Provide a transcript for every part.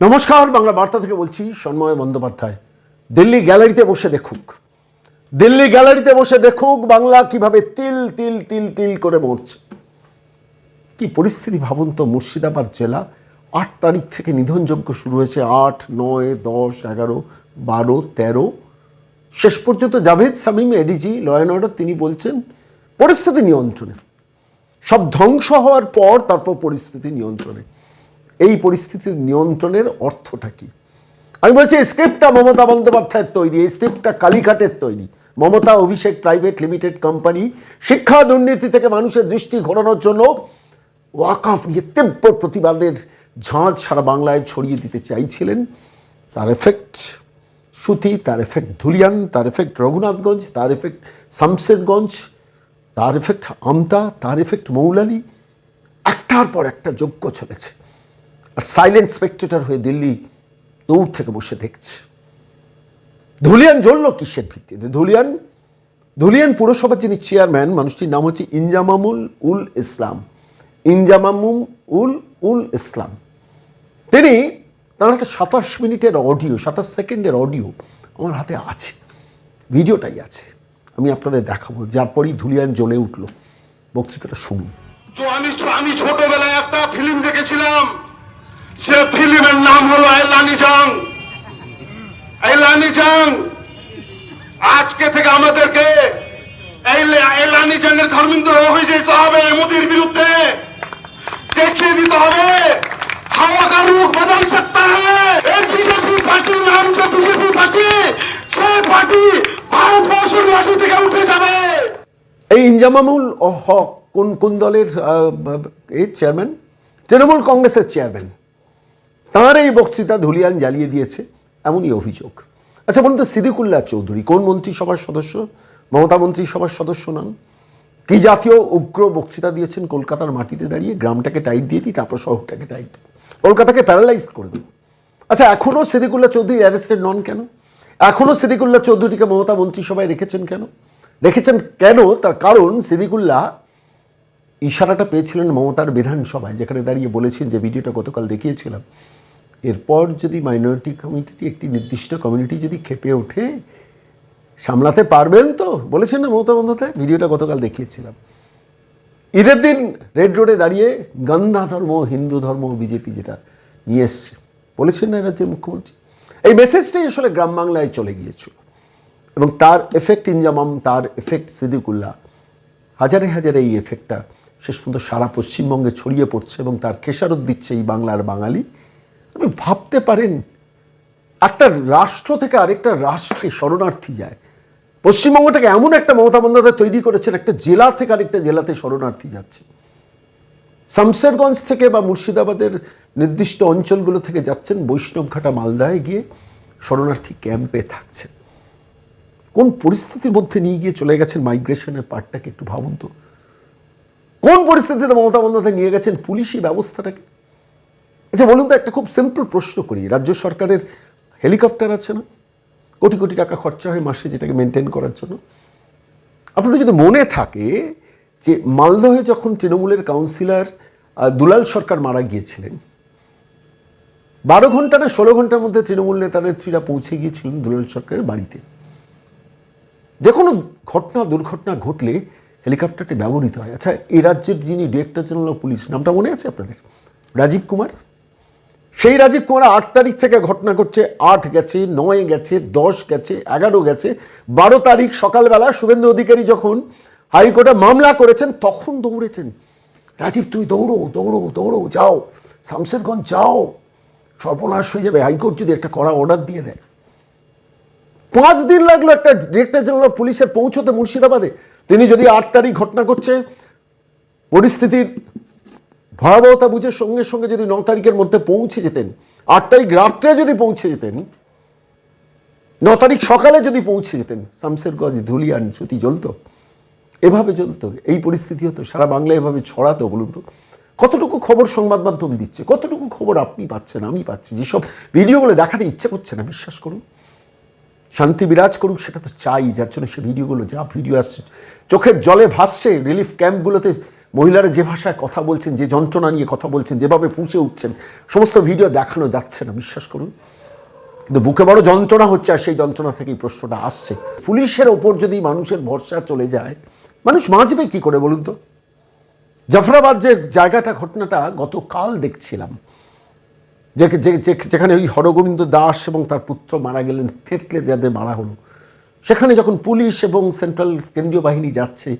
নমস্কার, বাংলা বার্তা থেকে বলছি সন্ময় বন্দ্যোপাধ্যায়। দিল্লি গ্যালারিতে বসে দেখুক। দিল্লি গ্যালারিতে বসে দেখুক বাংলা কীভাবে তিল তিল তিল তিল করে মরছে। কি পরিস্থিতি ভাবুন তো, মুর্শিদাবাদ জেলা আট তারিখ থেকে নিধনযজ্ঞ শুরু হয়েছে। আট, নয়, দশ, এগারো, বারো, তেরো। শেষ পর্যন্ত Javed Shamim ADG law order তিনি বলছেন, পরিস্থিতি নিয়ন্ত্রণে। সব ধ্বংস হওয়ার পর তারপর পরিস্থিতি নিয়ন্ত্রণে। এই পরিস্থিতির নিয়ন্ত্রণের অর্থটা কি? আমি বলছি স্ক্রিপ্টটা মমতা বন্দ্যোপাধ্যায়ের তৈরি, এই স্ক্রিপ্টটা কালীঘাটের তৈরি। Mamata Abhishek private limited company, শিক্ষা দুর্নীতি থেকে মানুষের দৃষ্টি ঘোরানোর জন্য ওয়াকফ নিয়ে তীব্র প্রতিবাদের ঝাঁঝ সারা বাংলায় ছড়িয়ে দিতে চাইছিলেন। তার এফেক্ট সুতি, তার এফেক্ট ধুলিয়ান, তার এফেক্ট রঘুনাথগঞ্জ, তার এফেক্ট শামশেরগঞ্জ তার এফেক্ট আমতা, তার এফেক্ট মৌলালি একটার পর একটা যোগ্য চলেছে। আর সাইলেন্ট স্পেক্টেটর হয়ে দিল্লি দৌড় থেকে বসে দেখছে। ধুলিয়ান জ্বলল কিসের ভিত্তিতে? ধুলিয়ান ধুলিয়ান পুরসভার যিনি চেয়ারম্যান মানুষটির নাম হচ্ছে ইনজামামুল উল ইসলাম। ইনজামামুম উল উল ইসলাম। তিনি তার একটা সাতাশ মিনিটের অডিও সাতাশ সেকেন্ডের অডিও আমার হাতে আছে। ভিডিওটাই আছে। আমি আপনাদের দেখাবো। যার পরই ধুলিয়ান জ্বলে উঠল। বক্তৃতাটা শুনুন। আমি ছোটবেলায় একটা ফিল্ম দেখেছিলাম। সে ফিল্মের নাম হলো এলানি জং। এলানি জং। আজকে থেকে আমাদেরকে এলানি জঙ্গের ধর্মেন্দ্র হয়ে যেতে হবে মোদির বিরুদ্ধে। দেখিয়ে দিতে হবে, হাওয়া বিজেপি পার্টি বিজেপি পার্টি, সে পার্টি ভারতবর্ষের থেকে উঠে যাবে। এই ইনজামামুল হক কোন কোন দলের চেয়ারম্যান? তৃণমূল কংগ্রেসের চেয়ারম্যান। তাঁর এই বক্তৃতা ধুলিয়ান জ্বালিয়ে দিয়েছে এমনই অভিযোগ। আচ্ছা বলুন তো, সিদ্দিকুল্লাহ চৌধুরী, কোন মন্ত্রিসভার সদস্য? মমতা মন্ত্রিসভার সদস্য নন। কি জাতীয় উগ্র বক্তৃতা দিয়েছেন কলকাতার মাটিতে দাঁড়িয়ে? গ্রামটাকে টাইট দিয়ে দিই, তারপর শহরটাকে টাইট দিই। কলকাতাকে প্যারালাইজ করে দেবো। আচ্ছা এখনও সিদ্দিকুল্লাহ চৌধুরী অ্যারেস্টেড নন কেন? এখনও সিদ্দিকুল্লাহ চৌধুরীকে মমতা মন্ত্রিসভায় রেখেছেন কেন? রেখেছেন কেন? তার কারণ সিদ্দিকুল্লাহ ইশারাটা পেয়েছিলেন মমতার বিধানসভায়, যেখানে দাঁড়িয়ে বলেছেন যে, ভিডিওটা গতকাল দেখিয়েছিলাম। এরপর যদি মাইনরিটি কমিউনিটি একটি নির্দিষ্ট কমিউনিটি যদি খেপে ওঠে, সামলাতে পারবেন তো? বলেছেন না মমতা বন্দ্যোপাধ্যায়? ভিডিওটা গতকাল দেখিয়েছিলাম। ঈদের দিন রেড রোডে দাঁড়িয়ে গন্ধা ধর্ম, হিন্দু ধর্ম, বিজেপি যেটা নিয়ে এসছে। বলেছেন না রাজ্যের মুখ্যমন্ত্রী? এই মেসেজটাই আসলে গ্রাম বাংলায় চলে গিয়েছিল। এবং তার এফেক্ট ইনজামাম, তার এফেক্ট সিদ্দিকুল্লাহ, হাজারে হাজারে এই এফেক্টটা শেষ পর্যন্ত সারা পশ্চিমবঙ্গে ছড়িয়ে পড়ছে এবং তার খেসারত দিচ্ছে এই বাংলার বাঙালি। আপনি ভাবতে পারেন, একটা রাষ্ট্র থেকে আরেকটা রাষ্ট্রে শরণার্থী যায়। পশ্চিমবঙ্গটাকে এমন একটা মমতা বন্দ্যোপাধ্যায় তৈরি করেছেন, একটা জেলা থেকে আরেকটা জেলাতে শরণার্থী যাচ্ছে। শামসেরগঞ্জ থেকে বা মুর্শিদাবাদের নির্দিষ্ট অঞ্চলগুলো থেকে যাচ্ছেন বৈষ্ণবঘাটা মালদায় গিয়ে শরণার্থী ক্যাম্পে থাকছেন। কোন পরিস্থিতির মধ্যে নিয়ে গিয়ে চলে গেছেন মাইগ্রেশনের পার্টটাকে একটু ভাবুন তো। কোন পরিস্থিতিতে মমতা বন্দ্যোপাধ্যায় নিয়ে গেছেন পুলিশি ব্যবস্থাটাকে? আচ্ছা বলুন তো, একটা খুব সিম্পল প্রশ্ন করি। রাজ্য সরকারের হেলিকপ্টার আছে না? কোটি কোটি টাকা খরচা হয় মাসে যেটাকে মেনটেন করার জন্য। আপনাদের যদি মনে থাকে যে মালদহে যখন তৃণমূলের কাউন্সিলর দুলাল সরকার মারা গিয়েছিলেন, বারো ঘণ্টা না ষোলো ঘণ্টার মধ্যে তৃণমূল নেতা নেত্রীরা পৌঁছে গিয়েছিলেন দুলাল সরকারের বাড়িতে। যে কোনো ঘটনা, দুর্ঘটনা ঘটলে হেলিকপ্টারটি ব্যবহৃত হয়। আচ্ছা এই রাজ্যের যিনি ডিরেক্টর জেনারেল অফ পুলিশ নামটা মনে আছে আপনাদের? রাজীব কুমার? সেই রাজীব কুমার আট তারিখ থেকে ঘটনা করছে আট গেছে, নয় গেছে, দশ গেছে, এগারো গেছে। বারো তারিখ সকালবেলা শুভেন্দু অধিকারী যখন হাইকোর্টে মামলা করেছেন, তখন দৌড়েছেন। রাজীব, তুই দৌড়ো দৌড়ো দৌড়ো, যাও। শামসেরগঞ্জ যাও। সর্বনাশ হয়ে যাবে। হাইকোর্ট যদি একটা কড়া অর্ডার দিয়ে দেয়। পাঁচ দিন লাগল একটা ডিরেক্টর জেনারেল পুলিশের পৌঁছতে মুর্শিদাবাদে। তিনি যদি আট তারিখ ঘটনা করছে পরিস্থিতির ভয়াবহতা বুঝে সঙ্গে সঙ্গে যদি ন তারিখের মধ্যে পৌঁছে যেতেন, আট তারিখ রাত্রে যদি পৌঁছে যেতেন, ন তারিখ সকালে যদি পৌঁছে যেতেন শামসেরগঞ্জ ধুলিয়ান সুতি জ্বলতো। এভাবে জ্বলতো। এই পরিস্থিতি হতো, সারা বাংলা এভাবে ছড়াতো, বলুন তো। কতটুকু খবর সংবাদ মাধ্যম দিচ্ছে, কতটুকু খবর আপনি পাচ্ছেন, আমি পাচ্ছি, যেসব ভিডিওগুলো দেখাতে ইচ্ছে করছে না, বিশ্বাস করুন। শান্তি বিরাজ করুক, সেটা তো চাই, যার জন্য সে ভিডিওগুলো, যা ভিডিও আসছে, চোখের জলে ভাসছে রিলিফ ক্যাম্পগুলোতে মহিলারা যে ভাষায় কথা বলছেন, যে যন্ত্রণা নিয়ে কথা বলছেন, যেভাবে ফুঁসে উঠছেন, সমস্ত ভিডিও দেখানো যাচ্ছে না, বিশ্বাস করুন। কিন্তু বুকে বড় যন্ত্রণা হচ্ছে আর সেই যন্ত্রণা থেকেই প্রশ্নটা আসছে। পুলিশের ওপর যদি মানুষের ভরসা চলে যায়, মানুষ বাঁচবে কি করে বলুন তো? জাফরাবাদ যে জায়গাটা, ঘটনাটা গতকাল দেখছিলাম। যে যেখানে ওই হরগোবিন্দ দাস এবং তার পুত্র মারা গেলেন, থেতলে যাদের মারা হলো। সেখানে যখন পুলিশ এবং সেন্ট্রাল কেন্দ্রীয় বাহিনী যাচ্ছে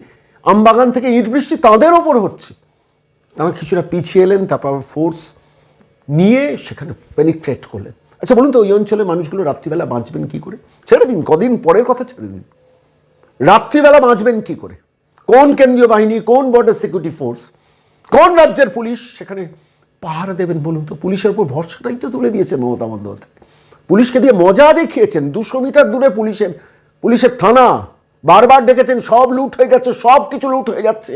আমবাগান থেকে ইট বৃষ্টি তাঁদের ওপর হচ্ছে। তারা কিছুটা পিছিয়ে এলেন, তারপর ফোর্স নিয়ে সেখানে পেনিট্রেট করলেন। আচ্ছা বলুন তো, ওই অঞ্চলে মানুষগুলো রাত্রিবেলা বাঁচবেন কি করে? ছেড়ে দিন, কদিন পরের কথা ছেড়ে দিন। রাত্রিবেলা বাঁচবেন কি করে? কোন কেন্দ্রীয় বাহিনী, কোন বর্ডার সিকিউরিটি ফোর্স কোন রাজ্যের পুলিশ সেখানে পাহারা দেবেন বলুন তো? পুলিশের উপর ভরসাটাই তো তুলে দিয়েছে মমতা বন্দ্যোপাধ্যায়। পুলিশকে দিয়ে মজা দেখিয়েছেন, দুশো মিটার দূরে পুলিশের পুলিশের থানা। বারবার দেখেছেন সব লুট হয়ে গেছে, সব কিছু লুট হয়ে যাচ্ছে।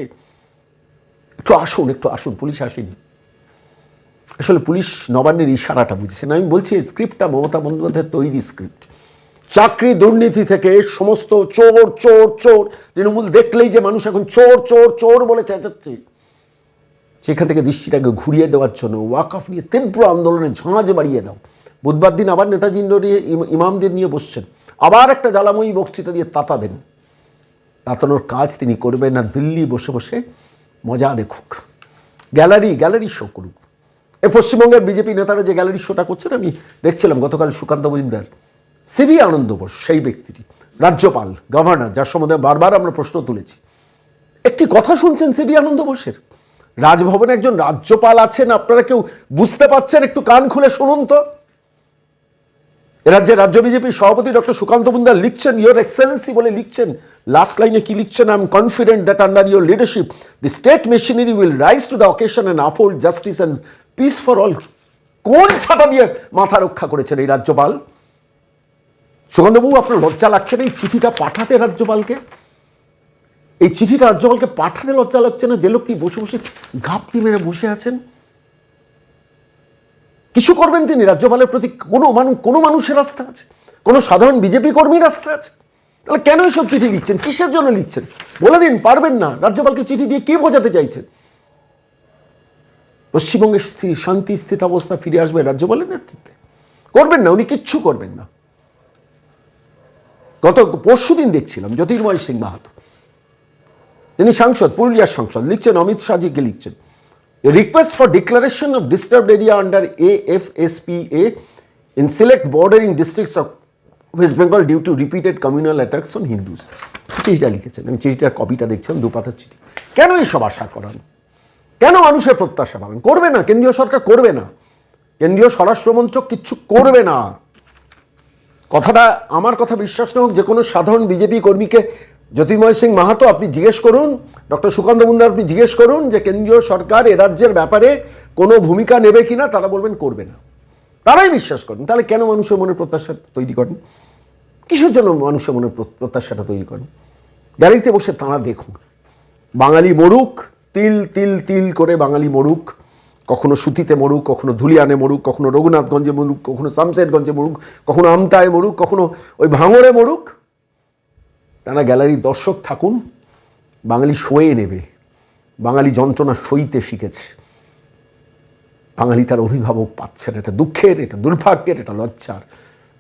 একটু আসুন একটু আসুন, পুলিশ আসেনি। আসলে পুলিশ নবান্নের ইশারাটা বুঝেছেন। আমি বলছি স্ক্রিপ্টটা মমতা বন্দ্যোপাধ্যায়ের তৈরি স্ক্রিপ্ট চাকরি দুর্নীতি থেকে সমস্ত চোর চোর চোর, তৃণমূল দেখলেই যে মানুষ এখন চোর চোর চোর বলে চেঁচাচ্ছে। সেখান থেকে দৃষ্টিটাকে ঘুরিয়ে দেওয়ার জন্য ওয়াক ওয়াকফ নিয়ে তীব্র আন্দোলনে ঝাঁঝ বাড়িয়ে দাও। বুধবার দিন আবার নেতাজি নিয়ে ইমামদের নিয়ে বসছেন। আবার একটা জ্বালাময়ী বক্তৃতা দিয়ে তাতাবেন। তাতানোর কাজ তিনি করবেন না। দিল্লি বসে বসে মজা দেখুক। গ্যালারি গ্যালারি শো করুক। এ পশ্চিমবঙ্গের বিজেপি নেতারা যে গ্যালারি শোটা করছেন, আমি দেখছিলাম গতকাল সুকান্ত মজুমদার। সিভি আনন্দ বোস, সেই ব্যক্তিটি। রাজ্যপাল গভর্নর যার সম্বন্ধে বারবার আমরা প্রশ্ন তুলেছি। একটি কথা শুনছেন সিবি আনন্দ বোসের? রাজভবনে একজন রাজ্যপাল আছেন, আপনারা কেউ বুঝতে পাচ্ছেন? একটু কান খুলে শুনুন তো। এ রাজ্যের রাজ্য বিজেপির সভাপতি ডক্টর সুকান্ত মুন্দার লিখছেন ইয়োর এক্সেলেন্সি বলে লিখছেন। লাস্ট লাইনে কি লিখছেন? I am confident that under your leadership the state machinery will rise to the occasion and uphold justice and peace for all কোন ছাতা দিয়ে মাথা রক্ষা করেছেন এই রাজ্যপাল? সুগন্ধবাবু আপনার লজ্জা লাগছে না এই চিঠিটা পাঠাতে রাজ্যপালকে? এই চিঠিটা রাজ্যপালকে পাঠাতে লজ্জা লাগছে না? যে লোকটি বসে বসে ঘাপটি মেরে বসে আছেন? কিছু করবেন তিনি, রাজ্যপালের প্রতি কোনো মানুষ কোনো মানুষের আস্থা আছে? কোনো সাধারণ বিজেপি কর্মীর আস্থা আছে? তাহলে কেন এসব চিঠি লিখছেন? কিসের জন্য লিখছেন? বলে দিন, পারবেন না। রাজ্যপালকে চিঠি দিয়ে কি বোঝাতে চাইছেন? পশ্চিমবঙ্গের স্থির শান্তি, স্থিতাবস্থা ফিরে আসবে রাজ্যপালের নেতৃত্বে। করবেন না, উনি কিচ্ছু করবেন না। গত পরশু দিন দেখছিলাম জ্যোতির্ময় সিং মাহাতো। তিনি সাংসদ, পুরুলিয়ার সাংসদ। লিখছেন, অমিত শাহজিকে লিখছেন। Of disturbed area under A F S P A in select bordering districts of West Bengal due to repeated communal attacks on Hindus চিঠিটা লিখেছেন। আমি চিঠিটার কপিটা দেখছিলাম দুপাতার চিঠি। কেন এইসব আশা করান? কেন মানুষের প্রত্যাশা পালন করবে না। কেন্দ্রীয় সরকার করবে না। কেন্দ্রীয় স্বরাষ্ট্রমন্ত্রক কিচ্ছু করবে না। কথাটা আমার কথা বিশ্বাস না হোক যে কোনো সাধারণ বিজেপি কর্মীকে জ্যোতির্ময় সিং মাহাতো, আপনি জিজ্ঞেস করুন। ডক্টর সুকান্ত মুন্দার আপনি জিজ্ঞেস করুন যে কেন্দ্রীয় সরকার এ রাজ্যের ব্যাপারে কোনো ভূমিকা নেবে কিনা, তারা বলবেন করবে না। তারাই বিশ্বাস করেন। তাহলে কেন মানুষের মনে প্রত্যাশা তৈরি করেন? কিসের জন্য মানুষের মনে প্র- প্রত্যাশাটা তৈরি করেন? গ্যালারিতে বসে তাঁরা দেখুন। বাঙালি মরুক, তিল তিল তিল করে বাঙালি মরুক। কখনো সুতিতে মরুক, কখনো ধুলিয়ানে মরুক, কখনো রঘুনাথগঞ্জে মরুক, কখনো সামসেটগঞ্জে মরুক, কখনো আমতায় মরুক, কখনো ওই ভাঙড়ে মরুক। তারা গ্যালারির দর্শক থাকুন, বাঙালি শোয়ে নেবে, বাঙালি যন্ত্রণা সইতে শিখেছে। বাঙালি তার অভিভাবক পাচ্ছেন, এটা দুঃখের, এটা দুর্ভাগ্যের, এটা লজ্জার।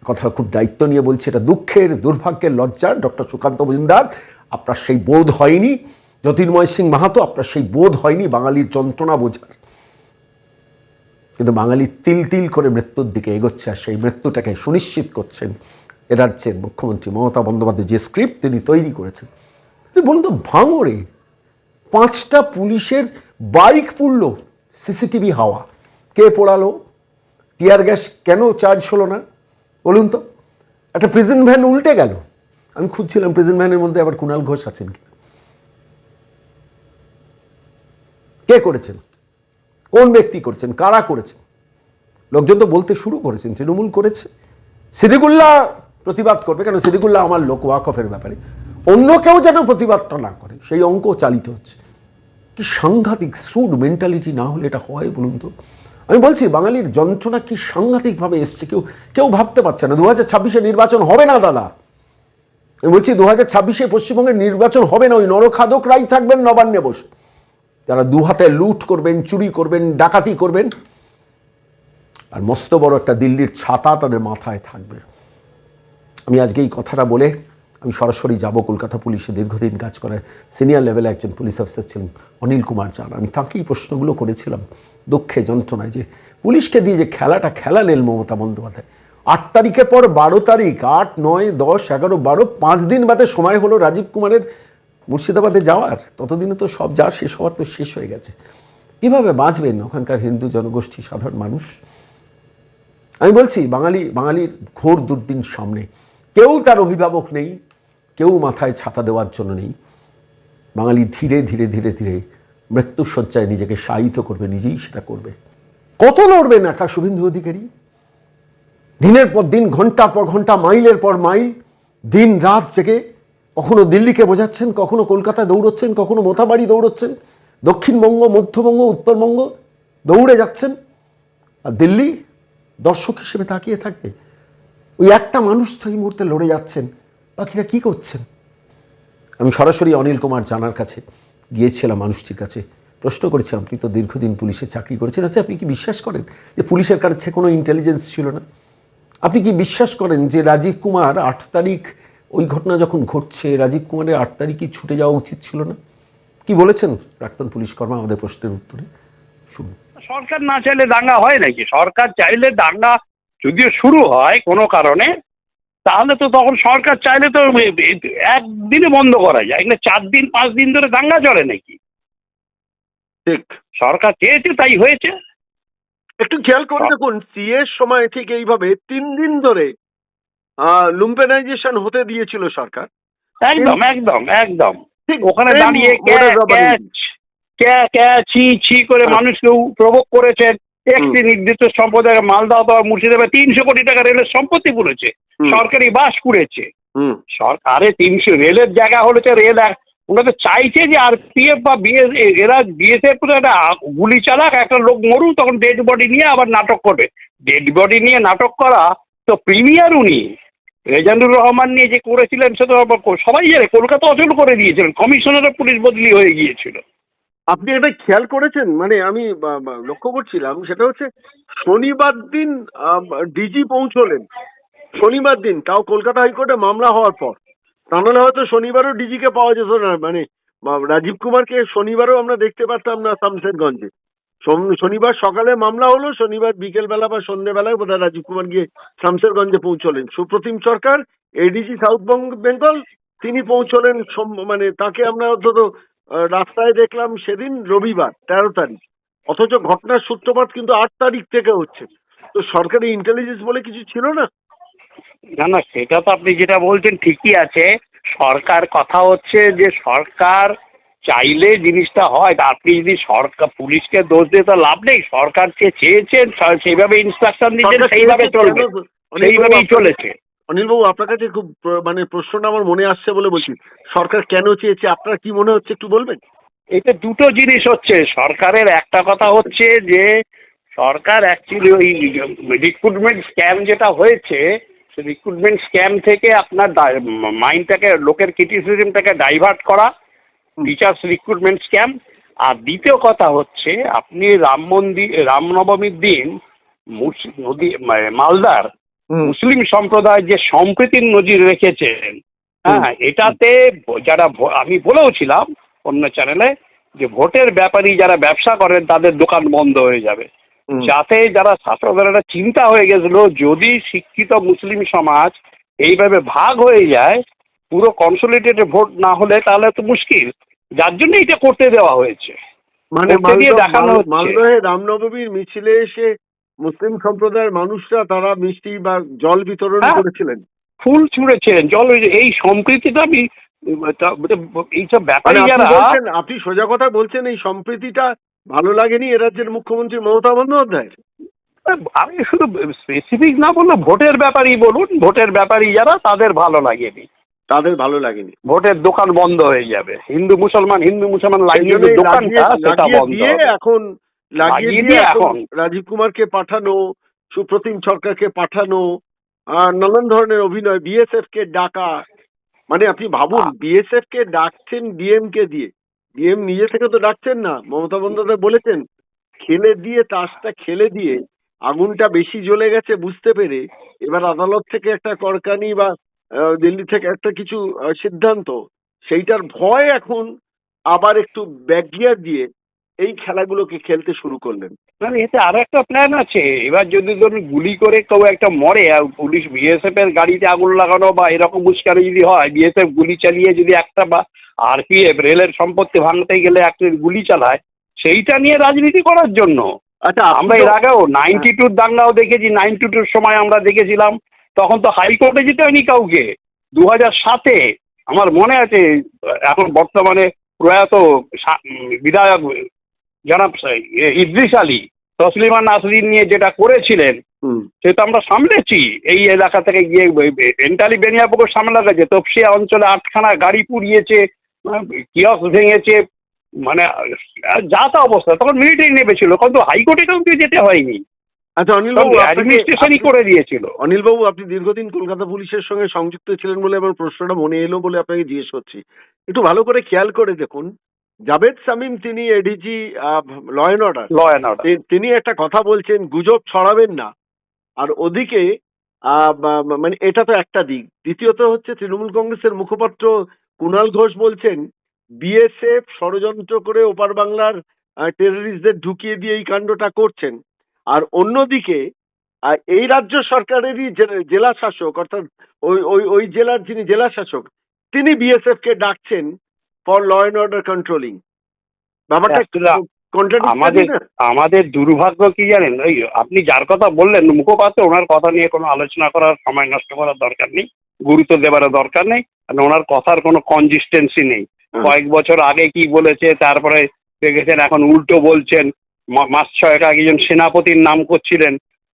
কথাটা খুব দায়িত্ব নিয়ে বলছি, এটা দুঃখের, দুর্ভাগ্যের লজ্জার। ডক্টর সুকান্ত মজুমদার, আপনার সেই বোধ হয়নি। জ্যোতির্ময় সিং মাহাতো, আপনার সেই বোধ হয়নি বাঙালির যন্ত্রণা বোঝার। কিন্তু বাঙালি তিল তিল করে মৃত্যুর দিকে এগোচ্ছে আর সেই মৃত্যুটাকে সুনিশ্চিত করছেন। রাজ্যের মুখ্যমন্ত্রী মমতা বন্দ্যোপাধ্যায় যে স্ক্রিপ্ট তিনি তৈরি করেছেন বলুন তো ভাঙড়ে পাঁচটা পুলিশের বাইক পুড়ল সিসিটিভি হাওয়া। কে পোড়ালো? টিয়ার গ্যাস কেন চার্জ হলো না? বলুন তো। একটা প্রেজেন্ট ভ্যান উল্টে গেল। আমি খুঁজছিলাম প্রেজেন্ট ভ্যানের মধ্যে আবার কুণাল ঘোষ আছেন কি কে করেছেন? কোন ব্যক্তি করেছেন? কারা করেছেন? লোকজন তো বলতে শুরু করেছেন, তৃণমূল করেছে। সিদ্দিকুল্লাহ প্রতিবাদ করবে কেন? সিদ্দিকুল্লাহ আমার লোক ওয়াকফের ব্যাপারে। অন্য কেউ যেন প্রতিবাদটা না করে, সেই অঙ্ক চালিত হচ্ছে। কি সাংঘাতিক সুড মেন্টালিটি না হলে এটা হয় বলুন তো? আমি বলছি, বাঙালির যন্ত্রণা কি সাংঘাতিকভাবে এসছে? কেউ কেউ ভাবতে পারছে না। দু হাজার ছাব্বিশে নির্বাচন হবে না, দাদা? আমি বলছি দু হাজার ছাব্বিশে পশ্চিমবঙ্গের নির্বাচন হবে না, ওই নরখাদকরাই থাকবেন, নবান্নে বসে। যারা দু হাতে লুট করবেন, চুরি করবেন, ডাকাতি করবেন, আর মস্ত বড় একটা দিল্লির ছাতা তাদের মাথায় থাকবে। আমি আজকে এই কথাটা বলে আমি সরাসরি যাব কলকাতা পুলিশে। দীর্ঘদিন কাজ করে সিনিয়র লেভেলে একজন পুলিশ অফিসার ছিলেন অনিল কুমার জান। আমি তাকেই প্রশ্নগুলো করেছিলাম দুঃখে যন্ত্রণায় যে পুলিশকে দিয়ে যে খেলাটা খেলালেন মমতা বন্দ্যোপাধ্যায়। আট তারিখের পর বারো তারিখ, আট, নয়, দশ, এগারো, বারো, পাঁচ দিন বাদে সময় হলো রাজীব কুমারের মুর্শিদাবাদে যাওয়ার। ততদিনে তো সব যা শেষ হওয়ার তো শেষ হয়ে গেছে। কীভাবে বাঁচবেন ওখানকার হিন্দু জনগোষ্ঠী, সাধারণ মানুষ? আমি বলছি বাঙালি, বাঙালির ঘোর দুর্দিন সামনে। কেউ তার অভিভাবক নেই, কেউ মাথায় ছাতা দেওয়ার জন্য নেই। বাঙালি ধীরে ধীরে ধীরে ধীরে মৃত্যুসজ্জায় নিজেকে শায়িত করবে, নিজেই সেটা করবে। কত লড়বেন একা শুভেন্দু অধিকারী? দিনের পর দিন ঘণ্টা পর ঘণ্টা, মাইলের পর মাইল, দিন রাত জেগে কখনো দিল্লিকে বোঝাচ্ছেন, কখনো কলকাতায় দৌড়চ্ছেন, কখনো মোথাবাড়ি দৌড়চ্ছেন, দক্ষিণবঙ্গ, মধ্যবঙ্গ, উত্তরবঙ্গ দৌড়ে যাচ্ছেন। আর দিল্লি দর্শক হিসেবে তাকিয়ে থাকবে। ওই একটা মানুষ তো এই মুহূর্তে লড়ে যাচ্ছেন। বাকিরা কি করছেন? আমি সরাসরি অনিল কুমার জানার কাছে গিয়েছিলাম মানুষটির কাছে। প্রশ্ন করেছিলাম আপনি তো দীর্ঘদিন পুলিশে চাকরি করেছেন। আচ্ছা আপনি কি বিশ্বাস করেন যে পুলিশের কাছে কোনো ইন্টেলিজেন্স ছিল না? আপনি কি বিশ্বাস করেন যে রাজীব কুমার আট তারিখ ওই ঘটনা যখন ঘটছে, রাজীব কুমারের আট তারিখই ছুটে যাওয়া উচিত ছিল না? কি বলেছেন প্রাক্তন পুলিশ কর্মা আমাদের প্রশ্নের উত্তরে? শুনুন। সরকার না চাইলে দাঙ্গা হয় নাকি? সরকার চাইলে দাঙ্গা যদিও শুরু হয় কোনো কারণে তাহলে তো তখন সরকার চাইলে তো একদিনে বন্ধ করা যায়। এগুলো চার দিন পাঁচ দিন ধরে দাঙ্গা চলে নাকি? ঠিক। সরকার চেয়েছে তাই হয়েছে। একটু খেয়াল করে দেখুন সিএর সময় ঠিক এইভাবে তিন দিন ধরে লুম্পেনাইজেশন হতে দিয়েছিল সরকার। একদম একদম একদম। ঠিক ওখানে দাঁড়িয়ে ক্যা। ক্যা ছি ছি করে হ্যাঁ। মানুষকে প্রভোগ করেছেন। একটি নির্দিষ্ট সম্প্রদায়ের মালদা অথবা মুর্শিদাবাদ তিনশো কোটি টাকা রেলের সম্পত্তি পুড়েছে। সরকারি বাস পুড়েছে। সরকারে তিনশো রেলের জায়গা হলে তো রেল ওরা তো চাইছে যে আরপিএফ বা বিএস এরা বিএসএফ একটা গুলি চালাক একটা লোক মরু তখন ডেড বডি নিয়ে আবার নাটক করবে। ডেড বডি নিয়ে নাটক করা তো প্রিমিয়ার উনি। রেজানুর রহমান নিয়ে যে করেছিলেন সেটা সবাই জানে কলকাতা অচল করে দিয়েছিলেন। কমিশনারের পুলিশ বদলি হয়ে গিয়েছিল। আপনি এটা খেয়াল করেছেন? মানে আমি লক্ষ্য করছিলাম, সেটা হচ্ছে শনিবার দিন ডিজি পৌঁছলেন। শনিবার দিন, তাও কলকাতা হাইকোর্টে মামলা হওয়ার পর। তা নাহলে হয়তো শনিবারও ডিজিকে পাওয়া যেত না। মানে রাজীব কুমারকে শনিবারও আমরা দেখতে পারতাম না শামশেরগঞ্জে। শনিবার সকালে মামলা হলো, শনিবার বিকেলবেলা বা সন্ধ্যেবেলায় বোধহয় রাজীব কুমার গিয়ে শামশেরগঞ্জে পৌঁছলেন। Supratim Sarkar ADG south Bengal তিনি পৌঁছলেন মানে তাকে আমরা অন্তত রাস্তায় দেখলাম সেদিন রবিবার তেরো তারিখ। অথচ ঘটনার সূত্রপাত কিন্তু আট তারিখ থেকে হচ্ছে। তো সরকারি ইন্টেলিজেন্স বলে কিছু ছিল না? না না সেটা তো আপনি যেটা বলছেন ঠিকই আছে। সরকার কথা হচ্ছে যে সরকার চাইলে জিনিসটা হয়। আপনি যদি সরকার পুলিশকে দোষ দিয়ে তো লাভ নেই। সরকার যে চেয়েছেন সেইভাবে ইনস্ট্রাকশন দিচ্ছেন সেইভাবে চলবে। সেইভাবেই চলেছে। অনিলবাবু, আপনার কাছে খুব মানে প্রশ্নটা আমার মনে আসছে বলে বলছি। সরকার কেন চেয়েছে? আপনার কি মনে হচ্ছে একটু বলবেন? এতে দুটো জিনিস হচ্ছে। সরকারের একটা কথা হচ্ছে যে, সরকার অ্যাকচুয়ালি ওই রিক্রুটমেন্ট স্ক্যাম যেটা হয়েছে রিক্রুটমেন্ট স্ক্যাম থেকে আপনার মাইন্ডটাকে লোকের ক্রিটিসিজমটাকে ডাইভার্ট করা টিচার্স রিক্রুটমেন্ট স্ক্যাম আর দ্বিতীয় কথা হচ্ছে, আপনি রাম মন্দির রামনবমীর দিন মুস- নদী মা- মালদার মুসলিম সম্প্রদায় যে সম্প্রীতির নজির রেখেছেন হ্যাঁ এটাতে যারা আমি বলেও ছিলাম অন্য চ্যানেলে যে ভোটের ব্যাপারী যারা ব্যবসা করেন তাদের দোকান বন্ধ হয়ে যাবে। যাতে যারা একটা চিন্তা হয়ে গেছিল যদি শিক্ষিত মুসলিম সমাজ এইভাবে ভাগ হয়ে যায় পুরো কনসোলিডেটেড ভোট না হলে তাহলে তো মুশকিল। যার জন্য এটা করতে দেওয়া হয়েছে। মানে দেখানো মালদহে রামনবমীর মিছিলে এসে মুসলিম সম্প্রদায়ের মানুষরা তারা মিষ্টি বা জল বিতরণ হ্যাঁ। করেছিলেন। ফুল ছুঁড়েছিলেন। জল এই সম্প্রীতিটা আমি এইসব মানে ব্যাপারী আপনি বলছেন আপনি সোজা কথা বলছেন এই সম্প্রীতিটা ভালো লাগেনি এ রাজ্যের মুখ্যমন্ত্রী মমতা বন্দ্যোপাধ্যায় আমি শুধু স্পেসিফিক না বললে ভোটের ব্যাপারই বলুন ভোটের ব্যাপারী যারা তাদের ভালো লাগেনি। তাদের ভালো লাগেনি। ভোটের দোকান বন্ধ হয়ে যাবে। হিন্দু মুসলমান হিন্দু মুসলমান এই দোকানটা সেটা বন্ধ এখন লাগিয়ে দিয়ে এখন। রাজীব কুমারকে পাঠানো সুপ্রতিম সরকারকে পাঠানো নানান ধরনের অভিনয় বিএসএফ কে ডাকা। মানে আপনি ভাবুন বিএসএফ কে ডাকছেন ডিএম কে দিয়ে। ডিএম নিজে থেকে তো ডাকছেন না মমতা বন্দ্যোপাধ্যায় বলেছেন খেলে দিয়ে তাসটা খেলে দিয়ে আগুনটা বেশি জ্বলে গেছে বুঝতে পেরে এবার আদালত থেকে একটা করকানি বা দিল্লি থেকে একটা কিছু সিদ্ধান্ত। সেইটার ভয় এখন আবার একটু ব্যাকগিয়ার দিয়ে এই খেলাগুলোকে খেলতে শুরু করলেন। মানে এতে আরও একটা প্ল্যান আছে। এবার যদি ধরুন গুলি করে কেউ একটা মরে আর পুলিশ বিএসএফ এর গাড়িতে আগুন লাগানো বা এরকম উস্কানি যদি হয় বিএসএফ গুলি চালিয়ে যদি একটা বা আর আরপিএফ রেলের সম্পত্তি ভাঙতে গেলে একটা গুলি চালায় সেইটা নিয়ে রাজনীতি করার জন্য। আচ্ছা আমরা এর আগেও নাইনটি টুর দাঙ্গাও দেখেছি। নাইনটি টুর সময় আমরা দেখেছিলাম তখন তো হাইকোর্টে যেতে হয়নি কাউকে। দু হাজার সাতে আমার মনে আছে এখন বর্তমানে প্রয়াত বিধায়ক জনাব ইদ্রিস আলী তসলিমা নাসরিন নিয়ে যেটা করেছিলেন হুম, সেটা আমরা সামলেছি। এই এলাকা থেকে গিয়ে এন্টালি বেনিয়াপুকুর সামলা গেছে। তপসিয়া অঞ্চলে আটখানা গাড়ি পুড়িয়েছে কিয়স ভেঙেছে মানে যা তা অবস্থা। তখন মিলিটারি নেমেছিল কিন্তু হাইকোর্টে কাউকে যেতে হয়নি। আচ্ছা অনিল বাবু অ্যাডমিনিস্ট্রেশনই করে দিয়েছিল। অনিল বাবু আপনি দীর্ঘদিন কলকাতা পুলিশের সঙ্গে সংযুক্ত ছিলেন বলে আমার প্রশ্নটা মনে এলো বলে আপনাকে জিজ্ঞেস করছি। একটু ভালো করে খেয়াল করে দেখুন। জাভেদ সামিম তিনি ADG law and order law and order তিনি একটা কথা বলছেন গুজব ছড়াবেন না। আর ওদিকে মানে এটা তো একটা দিক। দ্বিতীয়ত হচ্ছে তৃণমূল কংগ্রেসের মুখপাত্র কুণাল ঘোষ বলছেন বিএসএফ ষড়যন্ত্র করে ওপার বাংলার টেররিস্টদের ঢুকিয়ে দিয়ে এই কাণ্ডটা করছেন। আর অন্যদিকে এই রাজ্য সরকারেরই জেলা শাসক অর্থাৎ ওই ওই ওই জেলার যিনি জেলা শাসক তিনি বিএসএফ কে ডাকছেন for law and order controlling ব্যাপারটা আমাদের আমাদের দুর্ভাগ্য কি জানেন? ওই আপনি যার কথা বললেন মুখপাত্র ওনার কথা নিয়ে কোনো আলোচনা করার সময় নষ্ট করার দরকার নেই গুরুত্ব দেওয়ার দরকার নেই কারণ ওনার কথার কোনো কনসিস্টেন্সি নেই। কয়েক বছর আগে কি বলেছে তারপরে দেখেছেন এখন উল্টো বলছেন মাস ছয়েক আগে একজন সেনাপতির নাম করছিলেন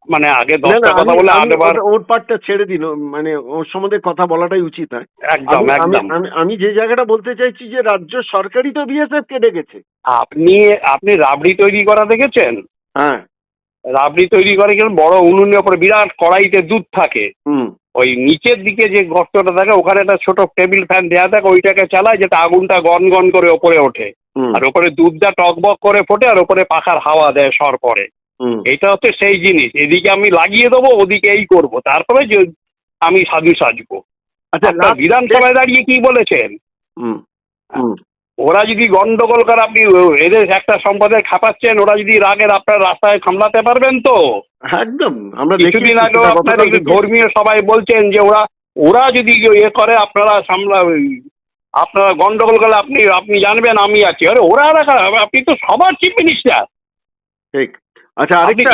মানে আগে দশটা কথা বলে আগেবার ওর পার্টটা ছেড়ে দিন মানে ওর সম্বন্ধে কথা বলাটাই উচিত হয়? একদম একদম। আমি- যে জায়গাটা বলতে চাইছি যে রাজ্য সরকারই তো বিএসএফ কে ডেকেছে। আপনি আপনি রাবড়ি তৈরি করা দেখেছেন? হ্যাঁ। রাবড়ি তৈরি করে কিন্তু বড় উনুনের ওপরে বিরাট কড়াইতে দুধ থাকে হুম। ওই নিচের দিকে যে গর্তটা থাকে ওখানে একটা ছোট টেবিল ফ্যান দেওয়া থাকে ওইটাকে চালায় যেটা আগুনটা গন গন করে ওপরে ওঠে। আর ওপরে দুধটা টকবক করে ফোটে আর ওপরে পাখার হাওয়া দেয় সর পরে এটা হচ্ছে সেই জিনিস। এদিকে আমি লাগিয়ে দেবো ওদিকে এই করব। তারপরে আমি সাজু সাজবো। আচ্ছা বিধানসভায় দাঁড়িয়ে কি বলেছেন? ওরা যদি গন্ডগোল করে আপনি এদের একটা সম্পদের খাপাচ্ছেন ওরা যদি রাগের আপনার রাস্তায় সামলাতে পারবেন তো? একদম আমরা কিছুদিন আগেও আপনার ধর্মীয় সবাই বলছেন যে ওরা ওরা যদি ইয়ে করে আপনারা সামলা আপনারা গন্ডগোল করলে আপনি আপনি জানবেন আমি আছি। আরে ওরা রাখা আপনি তো সবার চিফ মিনিস্টার। ঠিক। আচ্ছা আরেকটা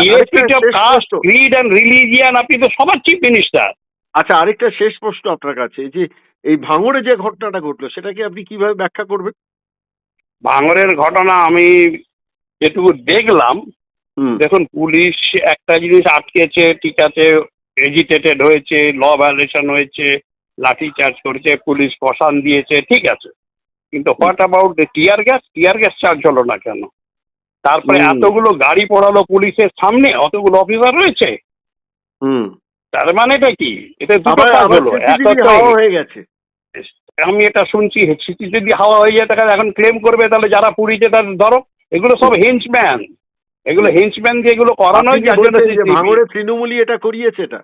কাস্ট। ক্রিড অ্যান্ড রিলিজিয়ান আপনি তো সবার চিফ মিনিস্টার আচ্ছা আরেকটা শেষ প্রশ্ন আপনার কাছে যে এই ভাঙড়ে যে ঘটনাটা ঘটলো সেটাকে আপনি কীভাবে ব্যাখ্যা করবেন? ভাঙরের ঘটনা আমি যেটুকু দেখলাম দেখুন পুলিশ একটা জিনিস আটকেছে ঠিক আছে এজিটেটেড হয়েছে ল ভায়োলেশন হয়েছে লাঠি চার্জ করেছে পুলিশ প্রশান দিয়েছে ঠিক আছে। কিন্তু what about tear gas tear gas charge হলো না কেন? তারপরে এতগুলো গাড়ি পড়ালো পুলিশের সামনে অতগুলো অফিসার রয়েছে। হুম। তার মানেটা কি? এটা দুটো কাজ হলো হয়ে গেছে। আমি এটা শুনছি সিটি যদি হাওয়া হয়ে যায় তাহলে এখন ক্লেম করবে তাহলে যারা পুরীতে তাদের ধরো এগুলো সব হেঞ্চম্যান এগুলো হেঞ্চম্যান দিয়ে এগুলো করানো হয়েছে ভাঙড়ে তৃণমূলই এটা করিয়েছে এটা?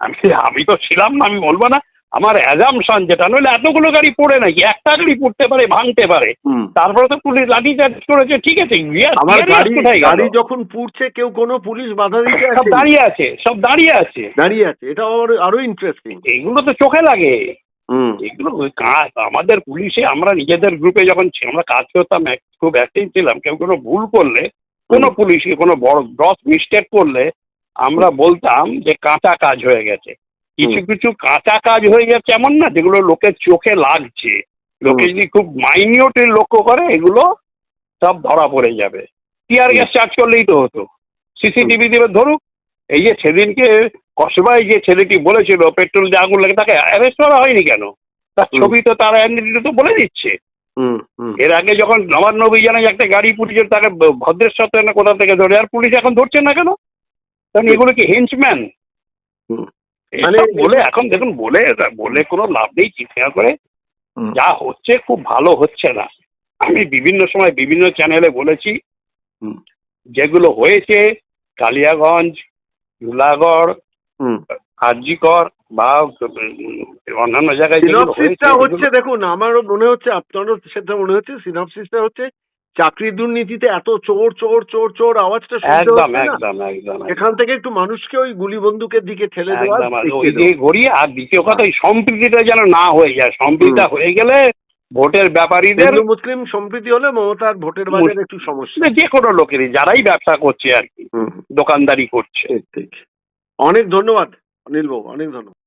আমি আমি তো ছিলাম না আমি বলব না। আমার অ্যাজামশন যেটা নইলে এতগুলো গাড়ি পড়ে নাকি? একটা গাড়ি পড়তে পারে ভাঙতে পারে। তারপরে তো পুলিশ লাঠি চার্জ করেছে ঠিক আছে আমার গাড়ি গাড়ি যখন পুড়ছে কেউ কোনো পুলিশ বাধা দিতে সব দাঁড়িয়ে আছে সব দাঁড়িয়ে আছে। দাঁড়িয়ে আছে এটা আরও আরও ইন্টারেস্টিং এগুলো তো চোখে লাগে। হুম। এগুলো কাজ আমাদের পুলিশে আমরা নিজেদের গ্রুপে যখন আমরা কাজ করতাম খুব অ্যাক্টিভ ছিলাম কেউ কোনো ভুল করলে কোনো পুলিশকে কোনো বড় গ্রস মিস্টেক করলে আমরা বলতাম যে কাঁচা কাজ হয়ে গেছে। কিছু কিছু কাঁচা কাজ হয়ে যাচ্ছে এমন না যেগুলো লোকের চোখে লাগছে। লোকে যদি খুব মাইনিউট লক্ষ্য করে এগুলো সব ধরা পড়ে যাবে। টিয়ার গ্যাস চার্জ করলেই তো হতো। সিসিটিভি দেবে ধরুক এই যে সেদিনকে কসবাই যে ছেলেটি বলেছিল পেট্রোল যে আগুন লাগে তাকে অ্যারেস্ট করা হয়নি কেন? তার ছবি তো তার আইডেন্টিটি তো বলে দিচ্ছে। এর আগে যখন নবান্ন অভিযানে একটা গাড়ি পুলিশের তাকে ভদ্রেশ্বর থেকে না কোথা থেকে ধরে আর পুলিশ এখন ধরছে না কেন? কারণ এগুলো কি হেঞ্চম্যান। মানে বলে এখন দেখুন বলে বলে কোনো লাভ নেই চিন্তা করে যা হচ্ছে খুব ভালো হচ্ছে না। আমি বিভিন্ন সময় বিভিন্ন চ্যানেলে বলেছি। যেগুলো হয়েছে কালিয়াগঞ্জ জুলাগড় কার্যিকর বা অন্যান্য জায়গায় হচ্ছে দেখুন আমারও মনে হচ্ছে আপনারও সেটা মনে হচ্ছে সিনপসিসটা হচ্ছে চাকরি দুর্নীতিতে এত চোর চোর চোর চোর আওয়াজটা শুনতে একদম না? একদম একদম। এখান থেকে একটু মানুষকে ওই গুলি বন্দুকের দিকে ঠেলে দেওয়া আর দ্বিতীয় কথা ওই সম্প্রীতিটা যেন না হয়ে যায়। সম্প্রীতিটা হয়ে গেলে ভোটের। ব্যাপারীদের মুসলিম সম্প্রীতি হলে মমতার ভোটের বাজারে একটু সমস্যা। যে কোনো লোকেরই যারাই ব্যবসা করছে আর কি দোকানদারি করছে। অনেক ধন্যবাদ অনিল বাবু অনেক ধন্যবাদ।